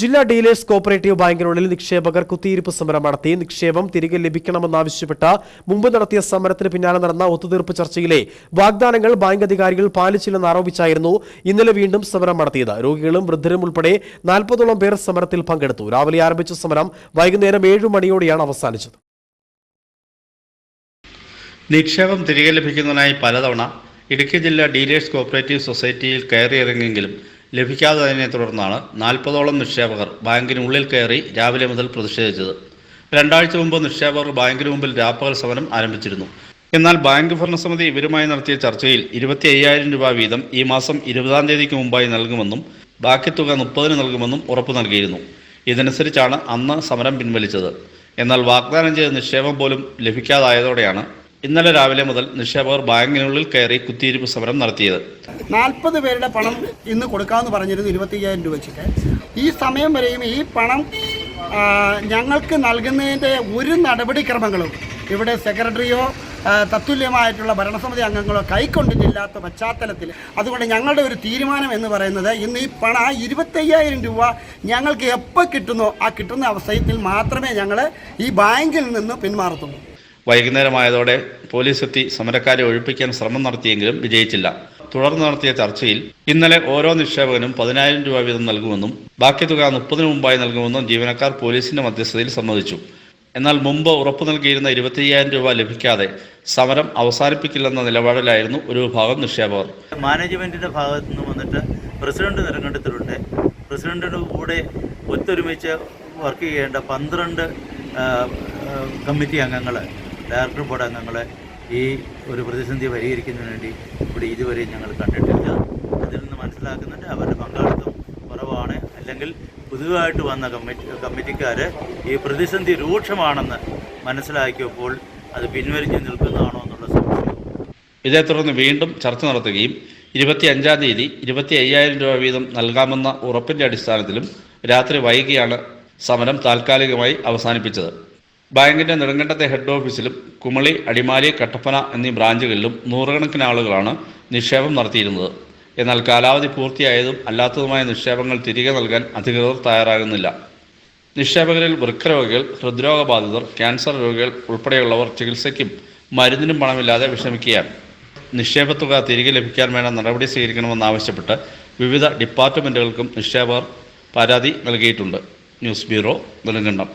ജില്ലാ dealers cooperative ബാങ്കിനുള്ളിൽ നിക്ഷേപകർ കുത്തിയിരിപ്പ് സമരം നടത്തി. നിക്ഷേപം തിരികെ ലഭിക്കണമെന്നാവശ്യപ്പെട്ട് മുമ്പ് നടത്തിയ സമരത്തിന് പിന്നാലെ നടന്ന ഒത്തുതീർപ്പ് ചർച്ചയിലെ വാഗ്ദാനങ്ങൾ ബാങ്ക് അധികാരികൾ പാലിച്ചില്ലെന്ന് ആരോപിച്ചായിരുന്നു ഇന്നലെ വീണ്ടും സമരം നടത്തിയത്. രോഗികളും വൃദ്ധരും ഉൾപ്പെടെ നാൽപ്പതോളം പേർ സമരത്തിൽ പങ്കെടുത്തു. രാവിലെ ആരംഭിച്ച സമരം വൈകുന്നേരം ഏഴു മണിയോടെയാണ് അവസാനിച്ചത്. നിക്ഷേപം തിരികെ ലഭിക്കുന്നതിനായി പലതവണ ഇടുക്കി ജില്ലാ ഡീലേഴ്സ് കോപ്പറേറ്റീവ് സൊസൈറ്റിയിൽ കയറിയിറങ്ങിയെങ്കിലും ലഭിക്കാത്തതിനെ തുടർന്നാണ് നാൽപ്പതോളം നിക്ഷേപകർ ബാങ്കിനുള്ളിൽ കയറി രാവിലെ മുതൽ പ്രതിഷേധിച്ചത്. രണ്ടാഴ്ച മുമ്പ് നിക്ഷേപകർ ബാങ്കിന് മുമ്പിൽ രാപ്പകൽ സമരം ആരംഭിച്ചിരുന്നു. എന്നാൽ ബാങ്ക് ഭരണസമിതി ഇവരുമായി നടത്തിയ ചർച്ചയിൽ ഇരുപത്തി അയ്യായിരം രൂപ വീതം ഈ മാസം ഇരുപതാം തീയതിക്ക് മുമ്പായി നൽകുമെന്നും ബാക്കി തുക മുപ്പതിന് നൽകുമെന്നും ഉറപ്പു നൽകിയിരുന്നു. ഇതനുസരിച്ചാണ് അന്ന് സമരം പിൻവലിച്ചത്. എന്നാൽ വാഗ്ദാനം ചെയ്ത നിക്ഷേപം പോലും ലഭിക്കാതായതോടെയാണ് ഇന്നലെ രാവിലെ മുതൽ നിക്ഷേപകർ ബാങ്കിനുള്ളിൽ കയറി കുത്തിയിരിപ്പ് സമരം നടത്തിയത്. നാൽപ്പത് പേരുടെ പണം ഇന്ന് കൊടുക്കാമെന്ന് പറഞ്ഞിരുന്നു ഇരുപത്തി അയ്യായിരം രൂപ വെച്ചിട്ട്. ഈ സമയം വരെയും ഈ പണം ഞങ്ങൾക്ക് നൽകുന്നതിന്റെ ഒരു നടപടിക്രമങ്ങളും ഇവിടെ സെക്രട്ടറിയോ തത്തുല്യമായിട്ടുള്ള ഭരണസമിതി അംഗങ്ങളോ കൈക്കൊണ്ടിട്ടില്ലാത്ത പശ്ചാത്തലത്തിൽ അതുകൊണ്ട് ഞങ്ങളുടെ ഒരു തീരുമാനം എന്ന് പറയുന്നത് ഇന്ന് ഈ പണം ആ ഇരുപത്തയ്യായിരം രൂപ ഞങ്ങൾക്ക് എപ്പോൾ കിട്ടുന്നോ ആ കിട്ടുന്ന അവസരത്തിൽ മാത്രമേ ഞങ്ങൾ ഈ ബാങ്കിൽ നിന്ന് പിന്മാറത്തുള്ളൂ. വൈകുന്നേരമായതോടെ പോലീസ് എത്തി സമരക്കാരെ ഒഴിപ്പിക്കാൻ ശ്രമം നടത്തിയെങ്കിലും വിജയിച്ചില്ല. തുടർന്ന് നടത്തിയ ചർച്ചയിൽ ഇന്നലെ ഓരോ നിക്ഷേപകനും പതിനായിരം രൂപ വീതം നൽകുമെന്നും ബാക്കി തുക മുപ്പതിനു മുമ്പായി നൽകുമെന്നും ജീവനക്കാർ പോലീസിന്റെ മധ്യസ്ഥതയിൽ സമ്മതിച്ചു. എന്നാൽ മുമ്പ് ഉറപ്പു നൽകിയിരുന്ന ഇരുപത്തിയ്യായിരം രൂപ ലഭിക്കാതെ സമരം അവസാനിപ്പിക്കില്ലെന്ന നിലപാടിലായിരുന്നു ഒരു വിഭാഗം നിക്ഷേപകർ. മാനേജ്മെന്റിന്റെ ഭാഗത്തു നിന്ന് വന്നിട്ട് പ്രസിഡന്റ് തിരഞ്ഞെടുത്തിട്ടുണ്ട് പ്രസിഡന്റിന് കൂടെ ഒത്തൊരുമിച്ച് വർക്ക് ചെയ്യേണ്ട പന്ത്രണ്ട് കമ്മിറ്റി അംഗങ്ങൾ ഡയറക്ടർ ബോർഡ് അംഗങ്ങളെ ഈ ഒരു പ്രതിസന്ധി പരിഹരിക്കുന്നതിന് വേണ്ടി ഇവിടെ ഇതുവരെയും ഞങ്ങൾ കണ്ടിട്ടില്ല. അതിൽ നിന്ന് മനസ്സിലാക്കുന്നുണ്ട് അവരുടെ പങ്കാളിത്തം കുറവാണ്. അല്ലെങ്കിൽ പുതുതായിട്ട് വന്ന കമ്മിറ്റി കമ്മിറ്റിക്കാർ ഈ പ്രതിസന്ധി രൂക്ഷമാണെന്ന് മനസ്സിലാക്കിയപ്പോൾ അത് പിൻവലിച്ചു നിൽക്കുന്നതാണോ എന്നുള്ള സംശയം. ഇതേ തുടർന്ന് വീണ്ടും ചർച്ച നടത്തുകയും ഇരുപത്തി അഞ്ചാം തീയതി ഇരുപത്തി അയ്യായിരം രൂപ വീതം നൽകാമെന്ന ഉറപ്പിന്റെ അടിസ്ഥാനത്തിലും രാത്രി വൈകിയാണ് സമരം താൽക്കാലികമായി അവസാനിപ്പിച്ചത്. ബാങ്കിന്റെ നെടുങ്കണ്ടത്തെ ഹെഡ് ഓഫീസിലും കുമളി അടിമാലി കട്ടപ്പന എന്നീ ബ്രാഞ്ചുകളിലും നൂറുകണക്കിന് ആളുകളാണ് നിക്ഷേപം നടത്തിയിരുന്നത്. എന്നാൽ കാലാവധി പൂർത്തിയായതും അല്ലാത്തതുമായ നിക്ഷേപങ്ങൾ തിരികെ നൽകാൻ അധികൃതർ തയ്യാറാകുന്നില്ല. നിക്ഷേപകരിൽ വൃക്കരോഗികൾ ഹൃദ്രോഗബാധിതർ ക്യാൻസർ രോഗികൾ ഉൾപ്പെടെയുള്ളവർ ചികിത്സയ്ക്കും മരുന്നിനും പണമില്ലാതെ വിഷമിക്കുകയാണ്. നിക്ഷേപത്തുക തിരികെ ലഭിക്കാൻ വേണ്ട നടപടി സ്വീകരിക്കണമെന്നാവശ്യപ്പെട്ട് വിവിധ ഡിപ്പാർട്ട്മെന്റുകൾക്കും നിക്ഷേപകർ പരാതി നൽകിയിട്ടുണ്ട്. News bureau Nedumkandam.